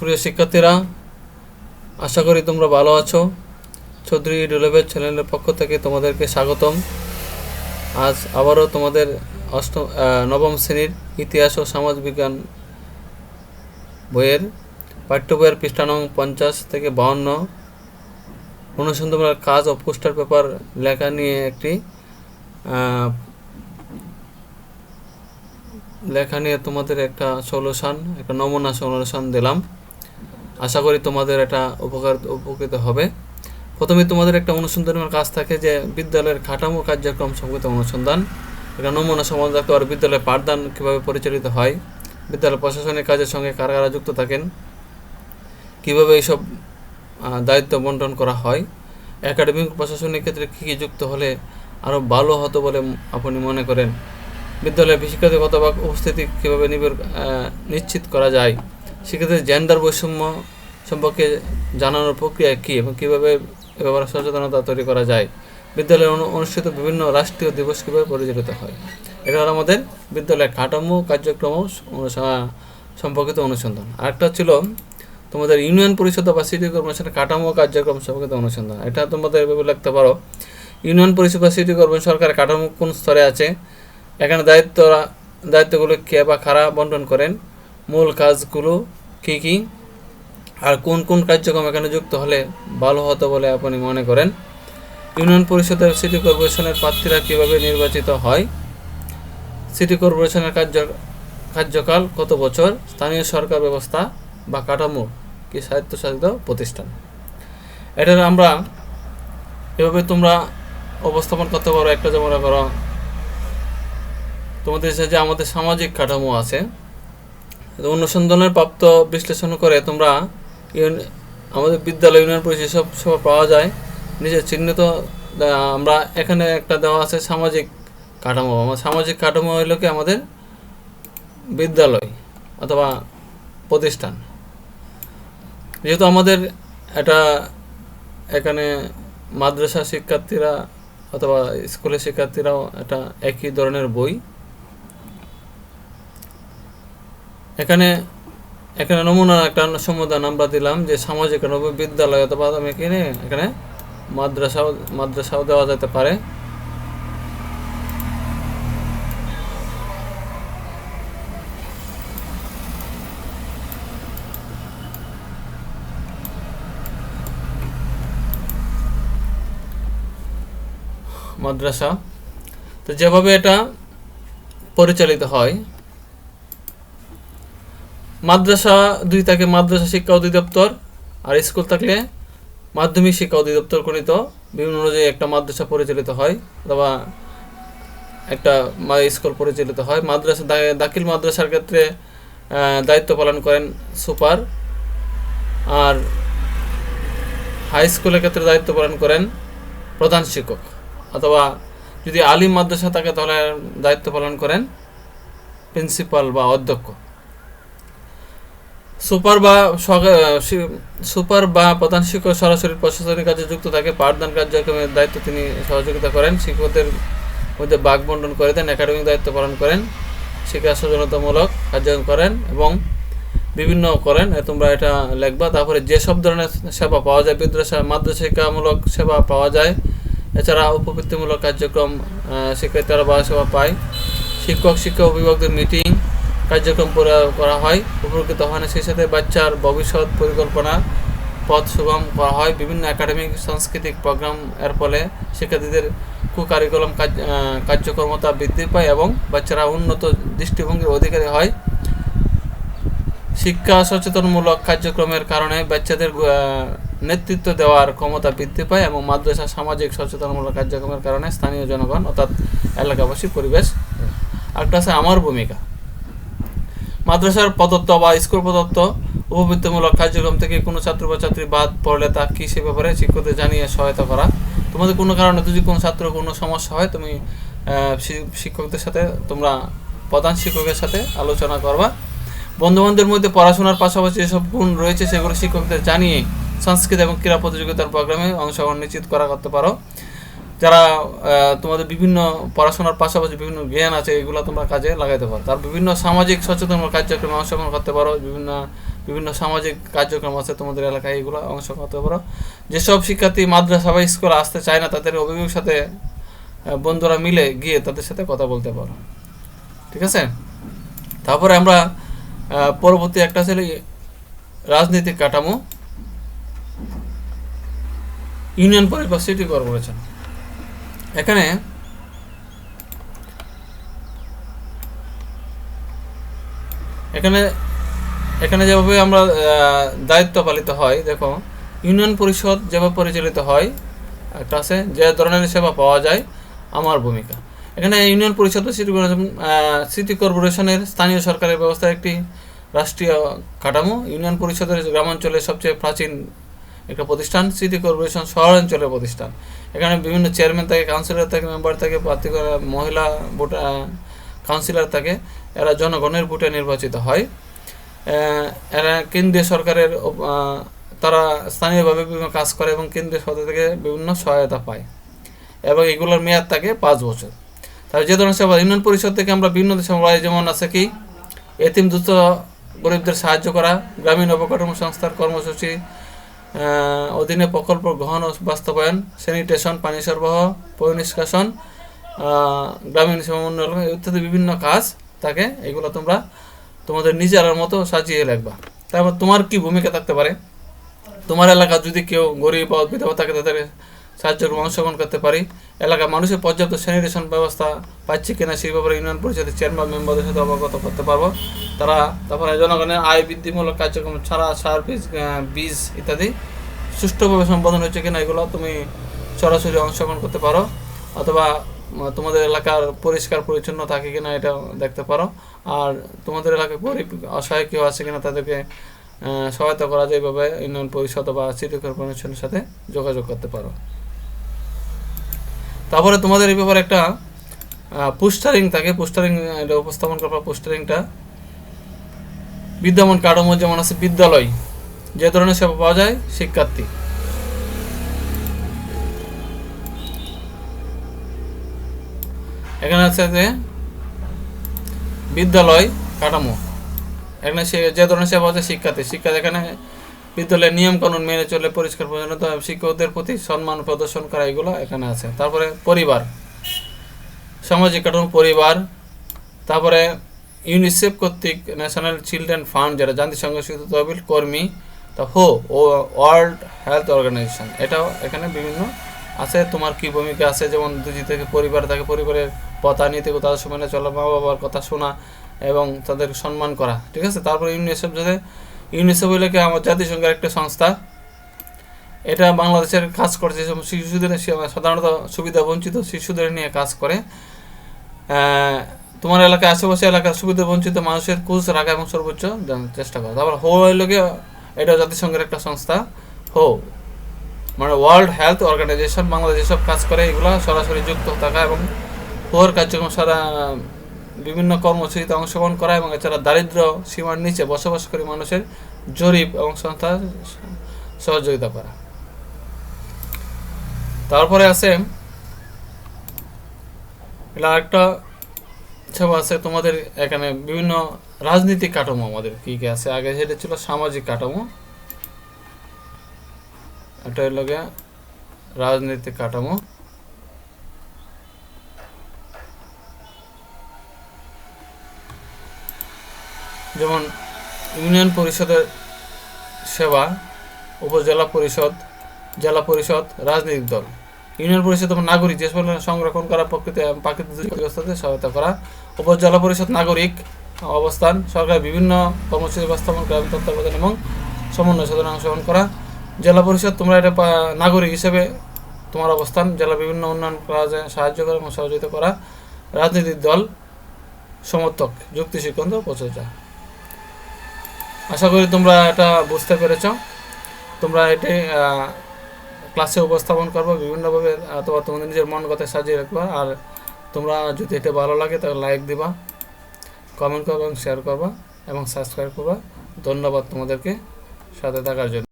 সুপ্রিয় শিক্ষার্থীরা, আশা করি তোমরা ভালো আছো। চৌধুরী ডুলেবের চ্যানেলের পক্ষ থেকে তোমাদেরকে স্বাগতম। আজ আবারও তোমাদের অষ্টম নবম শ্রেণির ইতিহাস ও সমাজ বিজ্ঞান বইয়ের পাঠ্য বইয়ের পৃষ্ঠা নং পঞ্চাশ থেকে বাউন্ন অনুসন্ধানমূলক কাজ ও পোস্টার পেপার লেখা নিয়ে একটি লেখা নিয়ে তোমাদের একটা সলিউশন, একটা নমুনা সলিউশন দিলাম। আশা করি তোমাদের এটা উপকার, উপকৃত হবে। প্রথমে তোমাদের একটা অনুসন্ধানের কাজ থাকে যে, বিদ্যালয়ের কাঠামো কার্যক্রম সম্পর্কিত অনুসন্ধান। একটা নমুনা সমাজ রাখতে পারে বিদ্যালয়ের পাঠদান কীভাবে পরিচালিত হয়, বিদ্যালয় প্রশাসনিক কাজের সঙ্গে কারা কারা যুক্ত থাকেন, কীভাবে এইসব দায়িত্ব বন্টন করা হয়, একাডেমিক প্রশাসনিক ক্ষেত্রে কী কী যুক্ত হলে আরও ভালো হতো বলে আপনি মনে করেন বিদ্যালয়ে কতভাগ উপস্থিতি কীভাবে নিবের নিশ্চিত করা যায়। সেক্ষেত্রে জেন্ডার বৈষম্য সম্পর্কে জানানোর প্রক্রিয়া কী এবং কীভাবে এ ব্যাপারে সচেতনতা তৈরি করা যায়? বিদ্যালয়ে অনুষ্ঠিত বিভিন্ন রাষ্ট্রীয় দিবস কীভাবে পরিচালিত হয়? এটা হলো আমাদের বিদ্যালয়ের কাঠামো, কার্যক্রম সম্পর্কিত অনুসন্ধান। আরেকটা ছিল তোমাদের ইউনিয়ন পরিষদ বা সিটি কর্পোরেশনের কাঠামো কার্যক্রম সম্পর্কিত অনুসন্ধান। এটা তোমাদের এভাবে লিখতে পারো। ইউনিয়ন পরিষদ বা সিটি কর্পোরেশন সরকারের কাঠামো কোন স্তরে আছে? এখানে দায়িত্ব দায়িত্বগুলো কে বা কারা বন্টন করেন? মূল কাজগুলো কী কী? আর কোন কোন কার্যক্রম এখানে যুক্ত হলে ভালো হতো বলে আপনি মনে করেন? ইউনিয়ন পরিষদের সিটি কর্পোরেশনের প্রার্থীরা কীভাবে নির্বাচিত হয়? সিটি কর্পোরেশনের কার্য, কার্যকাল কত বছর? স্থানীয় সরকার ব্যবস্থা বা কাঠামো কি স্বায়ত্তশাসিত প্রতিষ্ঠান? এটা আমরা এভাবে তোমরা উপস্থাপন করতে পারো, একটা যেমন করো তোমাদের যে আমাদের সামাজিক কাঠামো আছে অনুসন্ধানের প্রাপ্ত বিশ্লেষণ করে তোমরা আমাদের বিদ্যালয়, ইউনিয়ন পরিষদ সব সব পাওয়া যায়। নিজের চিহ্নিত আমরা এখানে একটা দেওয়া আছে সামাজিক কাঠামো। আমার সামাজিক কাঠামো হইল কি আমাদের বিদ্যালয় অথবা প্রতিষ্ঠান। যেহেতু আমাদের এটা এখানে মাদ্রাসা শিক্ষার্থীরা অথবা স্কুলের শিক্ষার্থীরাও এটা একই ধরনের বই। এখানে এখানে নমুনা একটা সমাধান আমরা দিলাম যে সামাজিক বিদ্যালয় অথবা আমি এখানে এখানে মাদ্রাসাও মাদ্রাসাও দেওয়া যেতে পারে। মাদ্রাসা। তো যেভাবে এটা পরিচালিত হয় মাদ্রাসা দুই থাকে, মাদ্রাসা শিক্ষা অধিদপ্তর আর স্কুল থাকলে মাধ্যমিক শিক্ষা অধিদপ্তর গণিত বিভিন্ন অনুযায়ী একটা মাদ্রাসা পরিচালিত হয় অথবা একটা স্কুল পরিচালিত হয়। মাদ্রাসা দাখিল মাদ্রাসার ক্ষেত্রে দায়িত্ব পালন করেন সুপার আর হাই স্কুলের ক্ষেত্রে দায়িত্ব পালন করেন প্রধান শিক্ষক অথবা যদি আলিম মাদ্রাসা থাকে তাহলে দায়িত্ব পালন করেন প্রিন্সিপাল বা অধ্যক্ষ। সুপার বা সুপার বা প্রধান শিক্ষক সরাসরি প্রশাসনিক কাজে যুক্ত থাকে। পাঠদান কার্যক্রমের দায়িত্ব তিনি সহযোগিতা করেন। শিক্ষকদের মধ্যে বাঘ বন্টন করে দেন, একাডেমিক দায়িত্ব পালন করেন, শিক্ষা সচেতনতামূলক কার্যক্রম করেন এবং বিভিন্ন করেন। তোমরা এটা লেখবা। তারপরে যেসব ধরনের সেবা পাওয়া যায় বিদ্রাসা মাদ্রাসা শিক্ষামূলক সেবা পাওয়া যায়, এছাড়া উপবৃত্তিমূলক কার্যক্রম শিক্ষার্থীরা বা সেবা পায়। শিক্ষক, শিক্ষা অভিভাবকদের মিটিং কার্যক্রম করা- হয়। উপকৃত হয় না সেই সাথে বাচ্চার ভবিষ্যৎ পরিকল্পনা পথ সুগম করা হয়। বিভিন্ন একাডেমিক সাংস্কৃতিক প্রোগ্রাম এর ফলে শিক্ষার্থীদের কু কারিকুলাম কাজ আহ, বৃদ্ধি পায় এবং বাচ্চারা উন্নত দৃষ্টিভঙ্গির অধিকারী হয়। শিক্ষা সচেতনমূলক কার্যক্রমের কারণে বাচ্চাদের নেতৃত্ব দেওয়ার ক্ষমতা বৃদ্ধি পায় এবং মাদ্রাসা সামাজিক সচেতনমূলক কার্যক্রমের কারণে স্থানীয় জনগণ অর্থাৎ এলাকাবাসী পরিবেশ। একটা আছে আমার ভূমিকা। মাদ্রাসার প্রদত্ত বা স্কুল প্রদত্ত উপবৃত্তিমূলক কার্যক্রম থেকে কোনো ছাত্র বা ছাত্রী বাদ পড়লে তা কী সে ব্যাপারে শিক্ষকদের জানিয়ে সহায়তা করা? তোমাদের কোনো কারণে যদি কোনো ছাত্র কোনো সমস্যা হয়, তুমি শিক্ষকদের সাথে, তোমরা প্রধান শিক্ষকের সাথে আলোচনা করবা। বন্ধুবান্ধবের মধ্যে পড়াশোনার পাশাপাশি যেসব গুণ রয়েছে, সেগুলো শিক্ষকদের জানিয়ে সংস্কৃত এবং ক্রীড়া প্রতিযোগিতার প্রোগ্রামে অংশগ্রহণ নিশ্চিত করা করতে পারো। যারা তোমাদের বিভিন্ন পড়াশোনার পাশাপাশি বিভিন্ন জ্ঞান আছে, এগুলো তোমরা কাজে লাগাইতে পারো। তার বিভিন্ন সামাজিক সচেতনমূলক কার্যক্রমে অংশগ্রহণ করতে পারো, বিভিন্ন বিভিন্ন সামাজিক কার্যক্রম আছে তোমাদের এলাকায়, এগুলো অংশগ্রহণ করতে পারো। যেসব শিক্ষার্থী মাদ্রাসা বা স্কুলে আসতে চায় না, তাদের অভিভাবকের সাথে বন্ধুরা মিলে গিয়ে তাদের সাথে কথা বলতে পারো। ঠিক আছে? তারপরে আমরা পরবর্তী একটা ছিল রাজনৈতিক কাঠামো, ইউনিয়ন পরিষদ, সিটি কর্পোরেশন। এখানে এখানে এখানে যেভাবে আমরা দায়িত্ব পালিত হয়, দেখো, ইউনিয়ন পরিষদ যেভাবে পরিচালিত হয়, একটা আছে, যে ধরনের সেবা পাওয়া যায় আমার ভূমিকা। এখানে ইউনিয়ন পরিষদ সিটি সিটি কর্পোরেশনের স্থানীয় সরকারের ব্যবস্থা একটি রাষ্ট্রীয় কাঠামো। ইউনিয়ন পরিষদের গ্রামাঞ্চলের সবচেয়ে প্রাচীন একটা প্রতিষ্ঠান, সিটি কর্পোরেশন শহরাঞ্চলের প্রতিষ্ঠান। এখানে বিভিন্ন চেয়ারম্যান থাকে কাউন্সিলর থাকে মেম্বার থাকে, প্রার্থী করা, মহিলা ভোট কাউন্সিলর থাকে। এরা জনগণের ভোটে নির্বাচিত হয়। এরা কেন্দ্রীয় সরকারের তারা স্থানীয়ভাবে বিভিন্ন কাজ করে এবং কেন্দ্রীয় সরকার থেকে বিভিন্ন সহায়তা পায় এবং এগুলোর মেয়াদ থাকে পাঁচ বছর। তাহলে যে ধরনের সেবা, ইউনিয়ন পরিষদ থেকে আমরা বিভিন্ন সেবা যেমন আছে কি এতিম দুস্থ গরিবদের সাহায্য করা, গ্রামীণ অবকাঠামো সংস্থার কর্মসূচি অধীনে প্রকল্প গ্রহণ ও বাস্তবায়ন স্যানিটেশন পানি সরবরাহ পরিনিষ্কাশন আহ, গ্রামীণ সমন্বয় ইত্যাদি বিভিন্ন কাজ থাকে এগুলো তোমরা তোমাদের নিজের মতো সাজিয়ে রাখবা। তারপর তোমার কি ভূমিকা থাকতে পারে? তোমার এলাকা যদি কেউ গরিব বা বিধবা থাকে তাদের সাহায্য করে অংশগ্রহণ করতে পারি। এলাকার মানুষের পর্যাপ্ত স্যানিটেশন ব্যবস্থা পাচ্ছে কিনা সেই ব্যাপারে ইউনিয়ন পরিষদের চেয়ারম্যান মেম্বারদের সাথে অবগত করতে পারব। তারা তারপরে জনগণের আয় বৃদ্ধিমূলক কার্যক্রম ছাড়া সার বীজ বীজ ইত্যাদি সুষ্ঠুভাবে সম্পাদন হচ্ছে কিনা এগুলো তুমি সরাসরি অংশগ্রহণ করতে পারো। অথবা তোমাদের এলাকার পরিষ্কার পরিচ্ছন্ন থাকে কিনা এটা দেখতে পারো। আর তোমাদের এলাকায় গরিব, অসহায় কেউ আছে কিনা তাদেরকে সহায়তা করা যায় এইভাবে ইউনিয়ন পরিষদ বা সিটি কর্পোরেশনের সাথে যোগাযোগ করতে পারো। তারপরে তোমাদের এই ব্যাপারে একটা পোস্টারিং থাকে পোস্টারিং এটা উপস্থাপন করার পোস্টারিংটা বিদ্যমান কাঠামো যেমন আছে, বিদ্যালয়, যে ধরনের সেবা পাওয়া যায়, শিক্ষার্থী। এখানে আছে যে, বিদ্যালয় কাঠামো। এখানে যে ধরনের সেবা পাওয়া যায়, শিক্ষার্থী। শিক্ষা এখানে বিদ্যালয়ের নিয়ম কানুন মেনে চলে পরিষ্কার পরিচ্ছন্নতা, শিক্ষকদের প্রতি সম্মান প্রদর্শন করা এগুলো এখানে আছে। তারপরে পরিবার, সামাজিক কাঠামো, পরিবার, তারপরে ইউনিসেফ কর্তৃক ন্যাশনাল চিলড্রেন ফান্ড যেটা জাতিসংঘ স্বীকৃত তহবিল কর্মী, তা হো, ও ওয়ার্ল্ড হেলথ অর্গানাইজেশন এটাও এখানে বিভিন্ন আছে। তোমার কি ভূমিকা আছে? যেমন দুজি থেকে পরিবার থাকে পরিবারের পথা নীতি তাদের সময় চলা মা বাবার কথা শোনা এবং তাদের সম্মান করা, ঠিক আছে? তারপরে ইউনিসেফ যাতে ইউনিসেফ হইলে কি আমার জাতিসংঘের একটা সংস্থা। এটা বাংলাদেশের কাজ করছে শিশুদের সাধারণত সুবিধা বঞ্চিত শিশুদের নিয়ে কাজ করে। তোমার এলাকায় আশেপাশে এলাকার সুবিধা বঞ্চিত মানুষের খোঁজ রাখা এবং সর্বোচ্চ চেষ্টা করা। তারপর হো হইল এটা জাতিসংঘের একটা সংস্থা। হো মানে ওয়ার্ল্ড হেলথ অর্গানাইজেশন বাংলাদেশে সব কাজ করে, এগুলো সরাসরি যুক্ত থাকা এবং হোর কার্যক্রম সারা বিভিন্ন কর্মসূচিতে অংশগ্রহণ করা এবং এছাড়া দারিদ্র সীমার নিচে বসবাসকারী মানুষের জরিপ এবং সংস্থা সহযোগিতা করা। তারপরে আছে এটা একটা সেবা আছে তোমাদের এখানে বিভিন্ন রাজনৈতিক কাঠামো আমাদের কি কি আছে? আগে সেটা ছিল সামাজিক কাঠামো। এটা হলো রাজনৈতিক কাঠামো। যেমন ইউনিয়ন পরিষদের সেবা, উপজেলা পরিষদ, জেলা পরিষদ, রাজনৈতিক দল। ইউনিয়ন পরিষদ এবং নাগরিক, যে সকল সংরক্ষণ করা প্রকৃতি প্রাকৃতিক ব্যবস্থাতে সহায়তা করা। উপজেলা পরিষদ নাগরিক অবস্থান, সরকার বিভিন্ন কর্মসূচি বাস্তবায়ন গ্রামীণ তত্ত্বাবধান এবং সমন্বয় সাধনে অংশগ্রহণ করা। জেলা পরিষদ তোমরা এটা নাগরিক হিসেবে তোমার অবস্থান, জেলা বিভিন্ন উন্নয়ন কাজে সাহায্য করা এবং সহযোগিতা করা। রাজনৈতিক দল সমর্থক, যুক্তি সিদ্ধান্ত প্রচেষ্টা। আশা করি তোমরা এটা বুঝতে পেরেছ। তোমরা এটি ক্লাসে উপস্থাপন করব, বিভিন্নভাবে অথবা তোমাদের নিজের মন কথা সাজিয়ে রাখবা। আর তোমরা যদি এটা ভালো লাগে, তাহলে লাইক দিবা কমেন্ট করবা এবং শেয়ার করবা, এবং সাবস্ক্রাইব করবা। ধন্যবাদ তোমাদেরকে সাথে থাকার জন্য।